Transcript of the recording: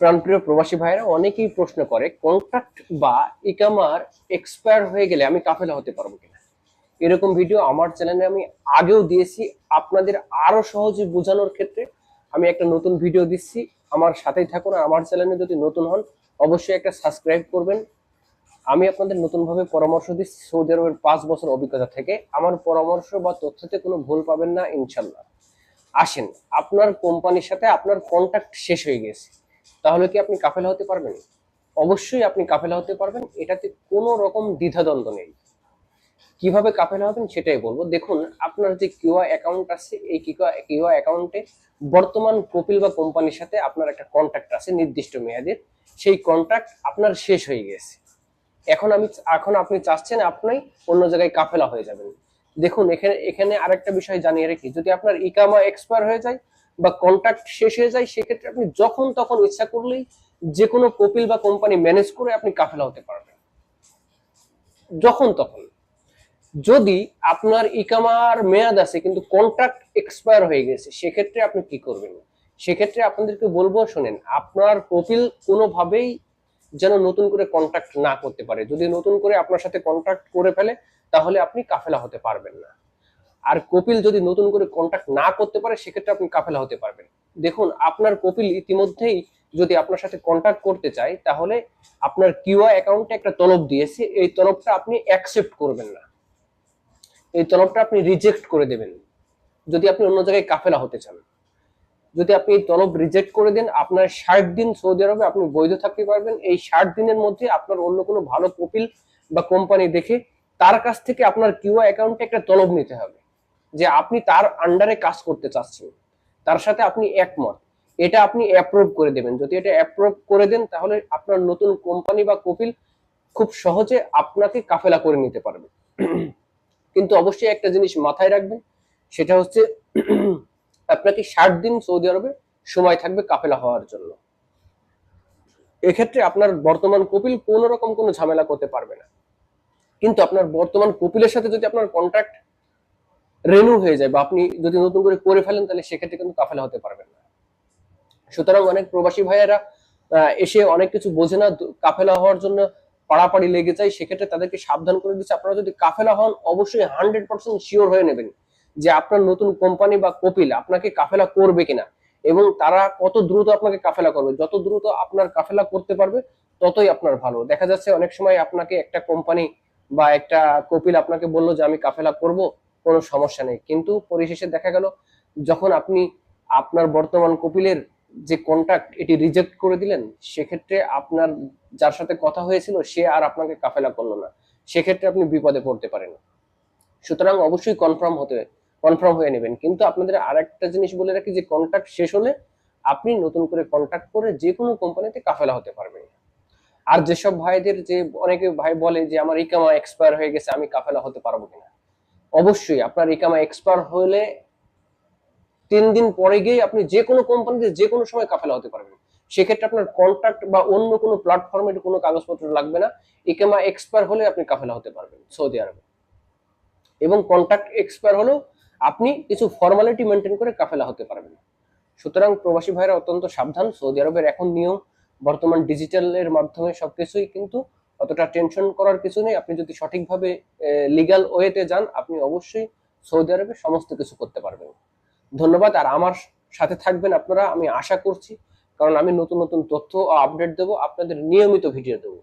প্রাণপ্রিয় প্রবাসী ভাইরা অনেকেই প্রশ্ন করে কন্ট্রাক্ট বা ইকামার এক্সপায়ার হয়ে গেলে আমি কাফেলা হতে পারব কিনা? এরকম ভিডিও আমার চ্যানেলে আমি আগেও দিয়েছি, আপনাদের আরও সহজে বোঝানোর ক্ষেত্রে আমি একটা নতুন ভিডিও দিচ্ছি। আমার সাথেই থাকুন আমার চ্যানেলে যদি নতুন হন, অবশ্যই একটা সাবস্ক্রাইব করবেন। আমি আপনাদের নতুনভাবে পরামর্শ দিচ্ছি, সৌদি আরবের পাঁচ বছর অভিজ্ঞতা থেকে। আমার পরামর্শ বা তথ্যতে কোনো ভুল পাবেন না, ইনশাল্লাহ। আসেন, আপনার কোম্পানির সাথে আপনার কন্ট্যাক্ট শেষ হয়ে গেছে। তাহলে কি আপনি কাফেলা হতে পারবেন? অবশ্যই আপনি কাফেলা হতে পারবেন। এটাতে কোনো রকম দ্বিধাদ্বন্দ্ব নেই। কীভাবে কাফেলা হবেন সেটাই বলব। দেখুন, আপনার যে কিউআ অ্যাকাউন্ট আছে, এই কিউআ অ্যাকাউন্টে বর্তমান কপিল বা কোম্পানির সাথে আপনার একটা কন্ট্রাক্ট আছে, নির্দিষ্ট মেয়াদের। সেই কন্ট্রাক্ট আপনার শেষ হয়ে গেছে। এখন আমি, এখন আপনি চাচ্ছেন আপনি অন্য জায়গায় কাফেলা হয়ে যাবেন। দেখুন, এখানে এখানে আরেকটা বিষয় জানিয়ে রাখি। যদি আপনার ইকামা এক্সপায়ার হয়ে যায় বা কন্ট্রাক্ট শেষ হয়ে যায়, সেক্ষেত্রে আপনি যখন তখন ইচ্ছা করলেই যে কোনো কপিল বা কোম্পানি ম্যানেজ করে আপনি কাফেলা হতে পারবেন। যখন তখন। যদি আপনার ইকামার মেয়াদ আছে, কিন্তু কন্ট্রাক্ট এক্সপায়ার হয়ে গেছে, সেক্ষেত্রে আপনি কি করবেন? সেক্ষেত্রে আপনাদেরকে বলব, শোনেন, আপনার কপিল কোনোভাবেই যেন নতুন করে কন্ট্রাক্ট না করতে পারে। যদি নতুন করে আপনার সাথে কন্ট্রাক্ট করে ফেলে, তাহলে আপনি কাফেলা হতে পারবেন না। আর কপিল যদি নতুন করে কন্ট্যাক্ট না করতে পারে, সেক্ষেত্রে আপনি কাফেলা হতে পারবেন। দেখুন, আপনার কপিল ইতিমধ্যেই যদি আপনার সাথে কন্ট্যাক্ট করতে চায়, তাহলে আপনার কিউআই অ্যাকাউন্টে একটা তলব দিয়েছে। এই তলবটা আপনি অ্যাকসেপ্ট করবেন না। এই তলবটা আপনি রিজেক্ট করে দেবেন, যদি আপনি অন্য জায়গায় কাফেলা হতে চান। যদি আপনি এই তলব রিজেক্ট করে দেন, আপনার ষাট দিন সৌদি আরবে আপনি বৈধ থাকতে পারবেন। এই ষাট দিনের মধ্যে আপনার অন্য কোনো ভালো কপিল বা কোম্পানি দেখে তার কাছ থেকে আপনার কিউআই অ্যাকাউন্টে একটা তলব নিতে হবে। যে আপনি তার আন্ডারে কাজ করতে চাচ্ছেন, তার সাথে আপনি একমত। এটা আপনি অ্যাপ্রুভ করে দেবেন। যদি এটা অ্যাপ্রুভ করে দেন, তাহলে আপনার নতুন কোম্পানি বা কপিল খুব সহজে আপনাকে কাফেলা করে নিতে পারবে। কিন্তু অবশ্যই একটা জিনিস মাথায় রাখবেন, সেটা হচ্ছে আপনাকে ষাট দিন সৌদি আরবে সময় থাকবে কাফেলা হওয়ার জন্য। এক্ষেত্রে আপনার বর্তমান কপিল কোনো রকম কোনো ঝামেলা করতে পারবে না। কিন্তু আপনার বর্তমান কপিলের সাথে যদি আপনার কন্ট্রাক্ট রেনু হয়ে যায় বা আপনি যদি নতুন করে করে ফেলেন, তাহলে সেক্ষেত্রে কিন্তু কাফেলা হতে পারবেন না। সুতরাং অনেক প্রবাসী ভাইয়েরা এসে অনেক কিছু বোঝে না কাফেলা হওয়ার জন্য পাড়াপাড়ি লেগে যায়। সেক্ষেত্রে তাদেরকে সাবধান করে দিচ্ছে। আপনারা যদি কাফেলা হন, অবশ্যই হান্ড্রেড পার্সেন্ট শিওর হয়ে নেবেন যে আপনার নতুন কোম্পানি বা কপিল আপনাকে কাফেলা করবে কিনা এবং তারা কত দ্রুত আপনাকে কাফেলা করবে। যত দ্রুত আপনার কাফেলা করতে পারবে, ততই আপনার ভালো। দেখা যাচ্ছে অনেক সময় আপনাকে একটা কোম্পানি বা একটা কপিল আপনাকে বলল যে, আমি কাফেলা করব। কোনো সমস্যা নেই। কিন্তু পরিশেষে দেখা গেল, যখন আপনি আপনার বর্তমান কপিলের যে কন্ট্রাক্ট এটি রিজেক্ট করে দিলেন, সেক্ষেত্রে আপনার যার সাথে কথা হয়েছিল, সে আর আপনাকে কাফেলা করল না। সেক্ষেত্রে আপনি বিপদে পড়তে পারেন। সুতরাং অবশ্যই কনফার্ম হতে কনফার্ম হয়ে নেবেন। কিন্তু আপনাদের আরেকটা জিনিস বলে রাখি যে কন্ট্রাক্ট শেষ হলে আপনি নতুন করে কন্ট্রাক্ট করে যে কোনো কোম্পানিতে কাফেলা হতে পারবেন। আর যেসব ভাইদের যে, অনেকে ভাই বলে যে, আমার ইকামা এক্সপায়ার হয়ে গেছে, আমি কাফেলা হতে পারব কিনা? অবশ্যই আপনার ইকামা এক্সপায়ার হলে তিন দিন পরে গিয়ে আপনি যে কোনো কোম্পানিতে যে কোনো সময় কাফেলা হতে পারবেন। সেক্ষেত্রে আপনার কন্ট্রাক্ট বা অন্য কোনো প্ল্যাটফর্মের কোনো কাগজপত্র লাগবে না। ইকামা এক্সপায়ার হলে আপনি কাফেলা হতে পারবেন সৌদি আরবে। এবং কন্ট্রাক্ট এক্সপায়ার হলেও আপনি কিছু ফর্মালিটি মেনটেন করে কাফেলা হতে পারবেন। সুতরাং প্রবাসী ভাইরা অত্যন্ত সাবধান। সৌদি আরবের এখন নিয়ম, বর্তমান ডিজিটালের মাধ্যমে সবকিছুই কিন্তু অতটা টেনশন করার কিছু নেই। আপনি যদি সঠিকভাবে লিগাল ওয়েতে যান, আপনি অবশ্যই সৌদি আরবে সমস্ত কিছু করতে পারবেন। ধন্যবাদ। আর আমার সাথে থাকবেন আপনারা, আমি আশা করছি, কারণ আমি নতুন নতুন তথ্য ও আপডেট দেবো, আপনাদের নিয়মিত ভিডিও দেবো।